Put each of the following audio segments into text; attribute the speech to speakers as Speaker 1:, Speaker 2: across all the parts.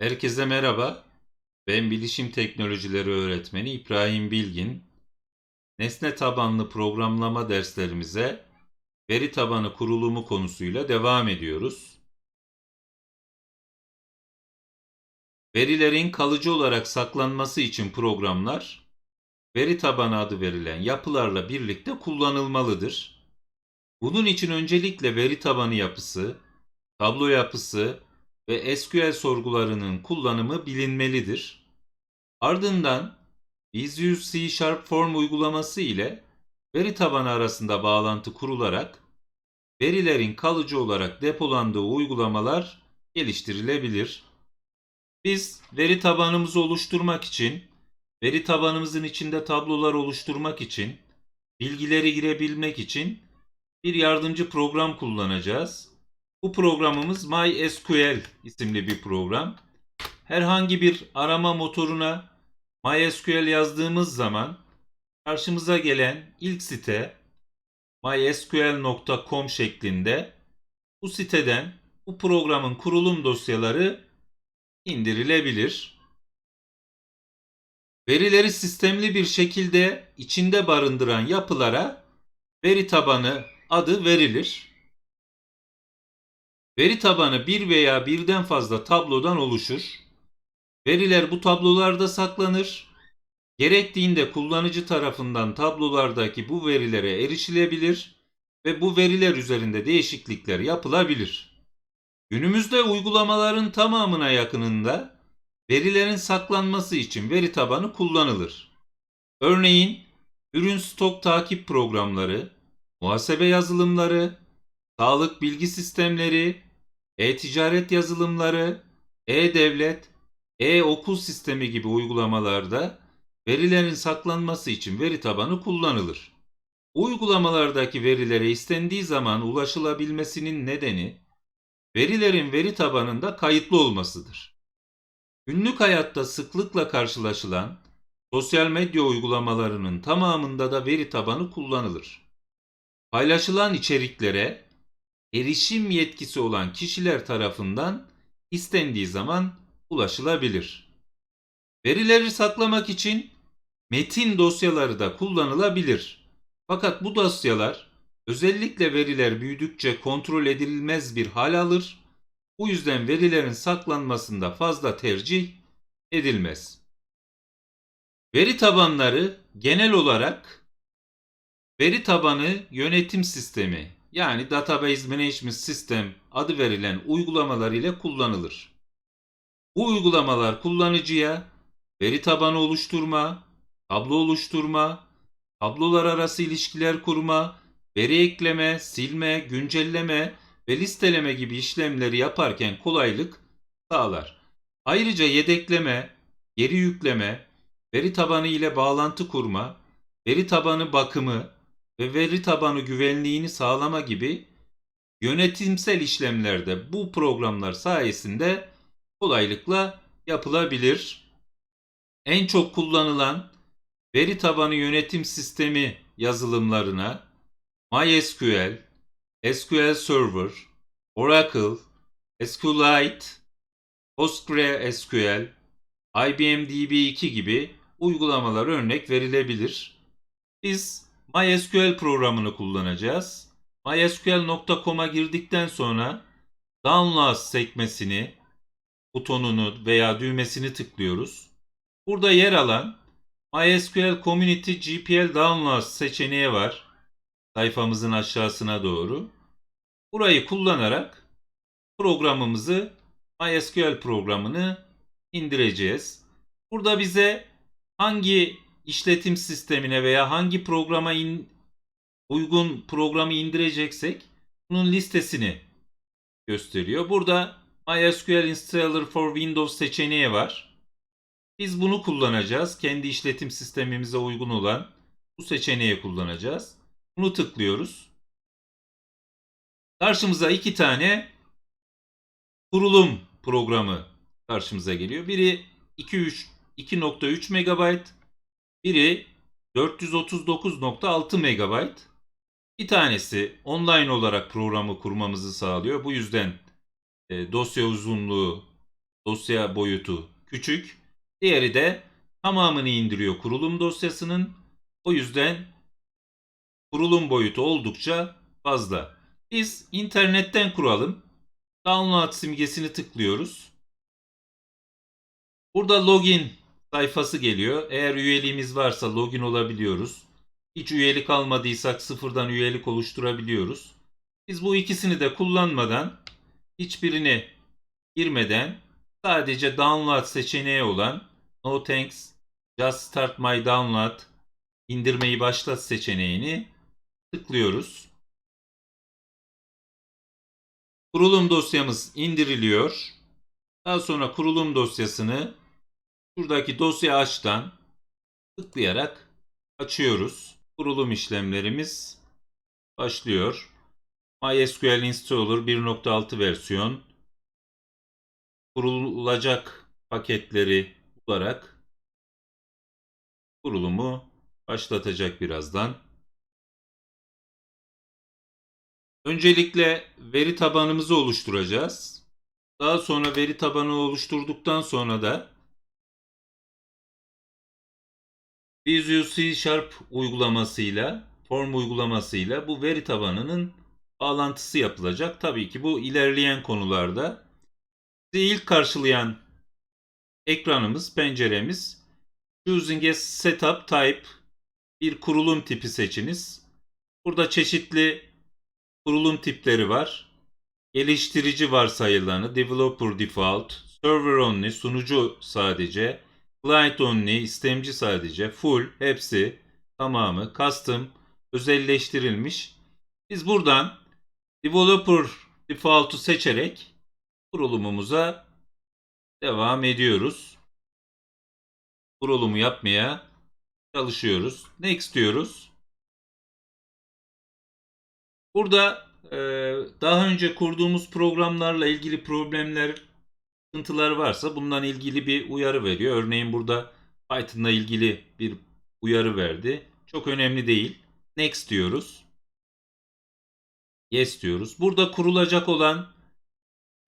Speaker 1: Herkese merhaba. Ben bilişim teknolojileri öğretmeni İbrahim Bilgin. Nesne tabanlı programlama derslerimize veri tabanı kurulumu konusuyla devam ediyoruz. Verilerin kalıcı olarak saklanması için programlar veri tabanı adı verilen yapılarla birlikte kullanılmalıdır. Bunun için öncelikle veri tabanı yapısı, tablo yapısı ve SQL sorgularının kullanımı bilinmelidir. Ardından Visual C Sharp Form uygulaması ile veri tabanı arasında bağlantı kurularak verilerin kalıcı olarak depolandığı uygulamalar geliştirilebilir. Biz veri tabanımızı oluşturmak için, veri tabanımızın içinde tablolar oluşturmak için, bilgileri girebilmek için bir yardımcı program kullanacağız. Bu programımız MySQL isimli bir program. Herhangi bir arama motoruna MySQL yazdığımız zaman karşımıza gelen ilk site mysql.com şeklinde bu siteden bu programın kurulum dosyaları indirilebilir. Verileri sistemli bir şekilde içinde barındıran yapılara veri tabanı adı verilir. Veri tabanı bir veya birden fazla tablodan oluşur. Veriler bu tablolarda saklanır. Gerektiğinde kullanıcı tarafından tablolardaki bu verilere erişilebilir ve bu veriler üzerinde değişiklikler yapılabilir. Günümüzde uygulamaların tamamına yakınında verilerin saklanması için veri tabanı kullanılır. Örneğin ürün stok takip programları, muhasebe yazılımları, sağlık bilgi sistemleri, e-ticaret yazılımları, e-devlet, e-okul sistemi gibi uygulamalarda verilerin saklanması için veri tabanı kullanılır. Uygulamalardaki verilere istendiği zaman ulaşılabilmesinin nedeni verilerin veri tabanında kayıtlı olmasıdır. Günlük hayatta sıklıkla karşılaşılan sosyal medya uygulamalarının tamamında da veri tabanı kullanılır. Paylaşılan içeriklere erişim yetkisi olan kişiler tarafından istendiği zaman ulaşılabilir. Verileri saklamak için metin dosyaları da kullanılabilir. Fakat bu dosyalar özellikle veriler büyüdükçe kontrol edilmez bir hal alır. Bu yüzden verilerin saklanmasında fazla tercih edilmez. Veri tabanları genel olarak veri tabanı yönetim sistemi yani Database Management System adı verilen uygulamalar ile kullanılır. Bu uygulamalar kullanıcıya veri tabanı oluşturma, tablo oluşturma, tablolar arası ilişkiler kurma, veri ekleme, silme, güncelleme ve listeleme gibi işlemleri yaparken kolaylık sağlar. Ayrıca yedekleme, geri yükleme, veri tabanı ile bağlantı kurma, veri tabanı bakımı ve veri tabanı güvenliğini sağlama gibi yönetimsel işlemlerde bu programlar sayesinde kolaylıkla yapılabilir. En çok kullanılan veri tabanı yönetim sistemi yazılımlarına MySQL, SQL Server, Oracle, SQLite, PostgreSQL, IBM DB2 gibi uygulamalar örnek verilebilir. Biz MySQL programını kullanacağız. MySQL.com'a girdikten sonra Download sekmesini, butonunu veya düğmesini tıklıyoruz. Burada yer alan MySQL Community GPL Download seçeneği var. Sayfamızın aşağısına doğru. Burayı kullanarak programımızı MySQL programını indireceğiz. Burada bize hangi işletim sistemine veya hangi programa in, uygun programı indireceksek bunun listesini gösteriyor. Burada MySQL Installer for Windows seçeneği var. Biz bunu kullanacağız. Kendi işletim sistemimize uygun olan bu seçeneği kullanacağız. Bunu tıklıyoruz. Karşımıza iki tane kurulum programı karşımıza geliyor. Biri 2.3 MB, biri 439.6 MB. Bir tanesi online olarak programı kurmamızı sağlıyor. Bu yüzden e, dosya uzunluğu, dosya boyutu küçük. Diğeri de tamamını indiriyor kurulum dosyasının. O yüzden kurulum boyutu oldukça fazla. Biz internetten kuralım. Download simgesini tıklıyoruz. Burada login sayfası geliyor. Eğer üyeliğimiz varsa login olabiliyoruz. Hiç üyelik almadıysak sıfırdan üyelik oluşturabiliyoruz. Biz bu ikisini de kullanmadan hiçbirini girmeden sadece download seçeneği olan no thanks just start my download indirmeyi başlat seçeneğini tıklıyoruz. Kurulum dosyamız indiriliyor. Daha sonra kurulum dosyasını şuradaki dosya açtan tıklayarak açıyoruz. Kurulum işlemlerimiz başlıyor. MySQL Installer 1.6 versiyon kurulacak paketleri bularak kurulumu başlatacak birazdan. Öncelikle veri tabanımızı oluşturacağız. Daha sonra veri tabanı oluşturduktan sonra da Visual C Sharp uygulamasıyla, form uygulamasıyla bu veri tabanının bağlantısı yapılacak. Tabii ki bu ilerleyen konularda sizi ilk karşılayan ekranımız, penceremiz Choosing a Setup Type bir kurulum tipi seçiniz. Burada çeşitli kurulum tipleri var. Geliştirici varsayılanı, Developer Default, Server Only, sunucu sadece, Client Only, istemci sadece, Full, hepsi, tamamı, Custom, özelleştirilmiş. Biz buradan Developer Default'u seçerek kurulumumuza devam ediyoruz. Kurulumu yapmaya çalışıyoruz. Next diyoruz. Burada daha önce kurduğumuz programlarla ilgili problemler, sıkıntılar varsa bundan ilgili bir uyarı veriyor. Örneğin burada Python'la ilgili bir uyarı verdi. Çok önemli değil. Next diyoruz. Yes diyoruz. Burada kurulacak olan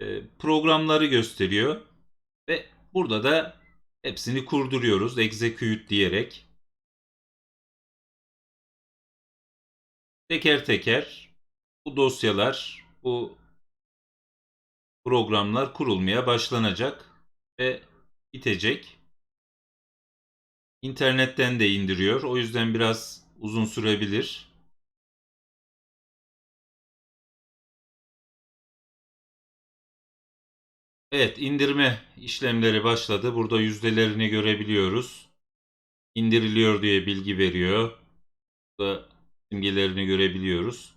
Speaker 1: e, programları gösteriyor. Ve burada da hepsini kurduruyoruz. Execute diyerek. Teker teker bu dosyalar, bu programlar kurulmaya başlanacak ve bitecek. İnternetten de indiriyor. O yüzden biraz uzun sürebilir. Evet, indirme işlemleri başladı. Burada yüzdelerini görebiliyoruz. İndiriliyor diye bilgi veriyor. Burada simgelerini görebiliyoruz.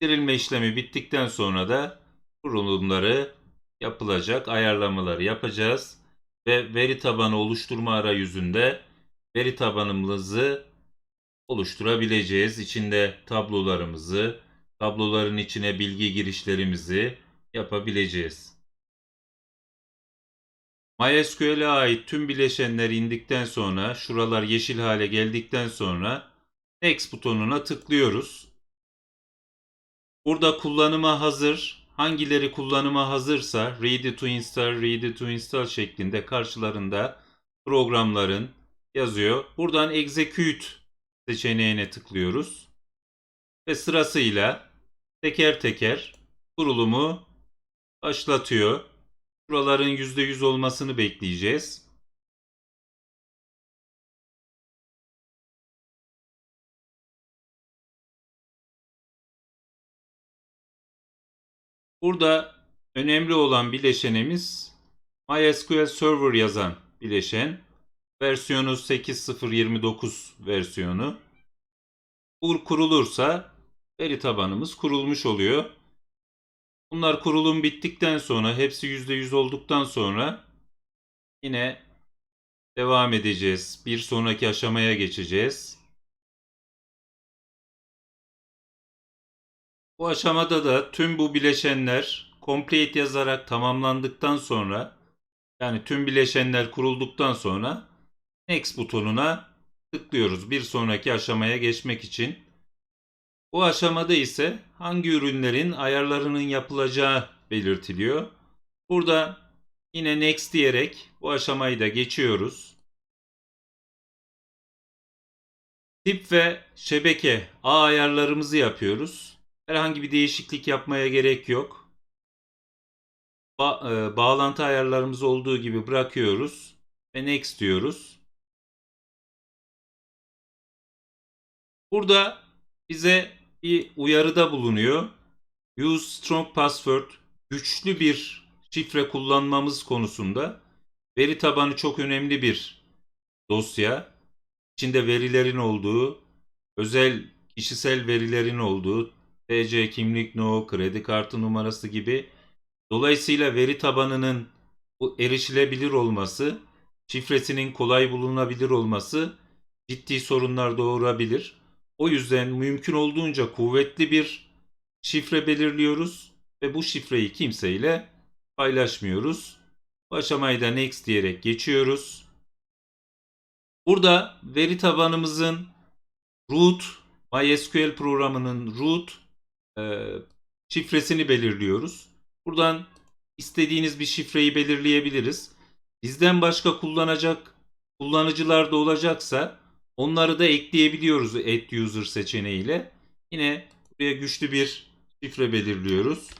Speaker 1: İndirilme işlemi bittikten sonra da kurulumları yapılacak, ayarlamaları yapacağız ve veri tabanı oluşturma arayüzünde veri tabanımızı oluşturabileceğiz. İçinde tablolarımızı, tabloların içine bilgi girişlerimizi yapabileceğiz. MySQL'e ait tüm bileşenler indikten sonra, şuralar yeşil hale geldikten sonra Next butonuna tıklıyoruz. Burada kullanıma hazır, hangileri kullanıma hazırsa ready to install, ready to install şeklinde karşılarında programların yazıyor. Buradan execute seçeneğine tıklıyoruz. Ve sırasıyla teker teker kurulumu başlatıyor. Buraların %100 olmasını bekleyeceğiz. Burada önemli olan bileşenimiz MySQL Server yazan bileşen. Versiyonu 8.0.29 versiyonu. Bu kurulursa veri tabanımız kurulmuş oluyor. Bunlar kurulum bittikten sonra hepsi %100 olduktan sonra yine devam edeceğiz. Bir sonraki aşamaya geçeceğiz. Bu aşamada da tüm bu bileşenler complete yazarak tamamlandıktan sonra yani tüm bileşenler kurulduktan sonra next butonuna tıklıyoruz bir sonraki aşamaya geçmek için. Bu aşamada ise hangi ürünlerin ayarlarının yapılacağı belirtiliyor. Burada Yine next diyerek bu aşamayı da geçiyoruz. Tip ve şebeke ağ ayarlarımızı yapıyoruz. Herhangi bir değişiklik yapmaya gerek yok. Ba- e, bağlantı ayarlarımız olduğu gibi bırakıyoruz ve next diyoruz. Burada bize bir uyarıda bulunuyor. Use strong password güçlü bir şifre kullanmamız konusunda veri tabanı çok önemli bir dosya. İçinde verilerin olduğu, özel kişisel verilerin olduğu, TC kimlik no, kredi kartı numarası gibi. Dolayısıyla veri tabanının bu erişilebilir olması, şifresinin kolay bulunabilir olması ciddi sorunlar doğurabilir. O yüzden mümkün olduğunca kuvvetli bir şifre belirliyoruz ve bu şifreyi kimseyle paylaşmıyoruz. Bu aşamayı da next diyerek geçiyoruz. Burada veri tabanımızın root MySQL programının root şifresini belirliyoruz. Buradan istediğiniz bir şifreyi belirleyebiliriz. Bizden başka kullanacak kullanıcılar da olacaksa onları da ekleyebiliyoruz add user seçeneğiyle. Yine buraya güçlü bir şifre belirliyoruz.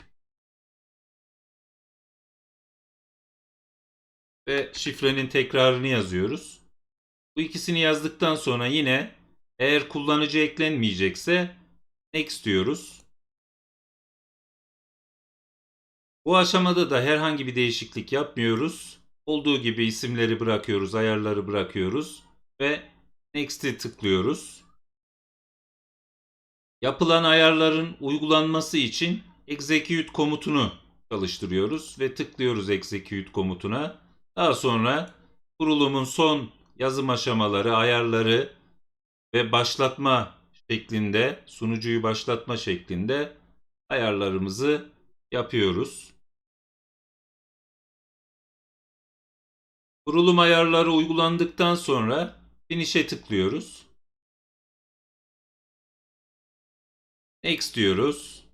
Speaker 1: Ve şifrenin tekrarını yazıyoruz. Bu ikisini yazdıktan sonra yine eğer kullanıcı eklenmeyecekse next diyoruz. Bu aşamada da herhangi bir değişiklik yapmıyoruz. Olduğu gibi isimleri bırakıyoruz, ayarları bırakıyoruz ve next'i tıklıyoruz. Yapılan ayarların uygulanması için execute komutunu çalıştırıyoruz ve tıklıyoruz execute komutuna. Daha sonra kurulumun son yazım aşamaları, ayarları ve başlatma şeklinde, sunucuyu başlatma şeklinde ayarlarımızı yapıyoruz. Kurulum ayarları uygulandıktan sonra Finish'e tıklıyoruz. Next diyoruz.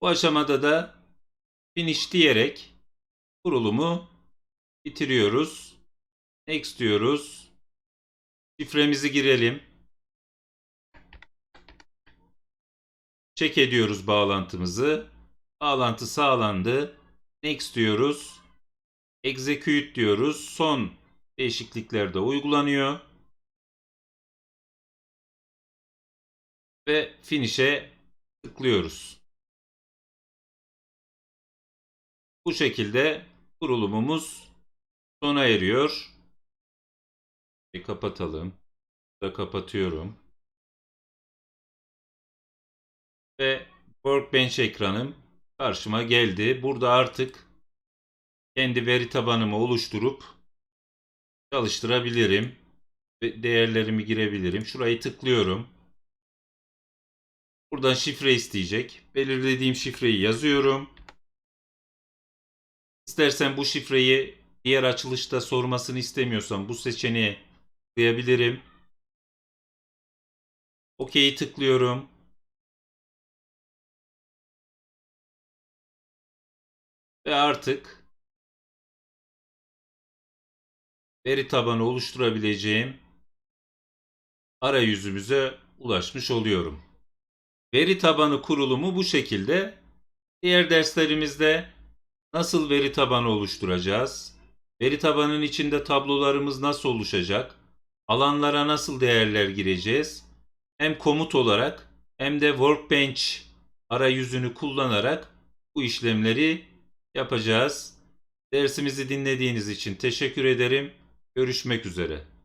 Speaker 1: Bu aşamada da Finish diyerek kurulumu bitiriyoruz. Next diyoruz. Şifremizi girelim. Check ediyoruz bağlantımızı. Bağlantı sağlandı. Next diyoruz. Execute diyoruz. Son değişiklikler de uygulanıyor. Ve Finish'e tıklıyoruz. Bu şekilde kurulumumuz sona eriyor. Bir kapatalım. Da kapatıyorum. Ve Workbench ekranım karşıma geldi. Burada artık kendi veri tabanımı oluşturup çalıştırabilirim. Değerlerimi girebilirim. Şurayı tıklıyorum. Buradan şifre isteyecek. Belirlediğim şifreyi yazıyorum. İstersen bu şifreyi diğer açılışta sormasını istemiyorsam bu seçeneği tıklayabilirim. OK'yi tıklıyorum. Ve artık veri tabanı oluşturabileceğim arayüzümüze ulaşmış oluyorum. Veri tabanı kurulumu bu şekilde. Diğer derslerimizde nasıl veri tabanı oluşturacağız? Veri tabanının içinde tablolarımız nasıl oluşacak? Alanlara nasıl değerler gireceğiz? Hem komut olarak hem de Workbench arayüzünü kullanarak bu işlemleri yapacağız. Dersimizi dinlediğiniz için teşekkür ederim. Görüşmek üzere.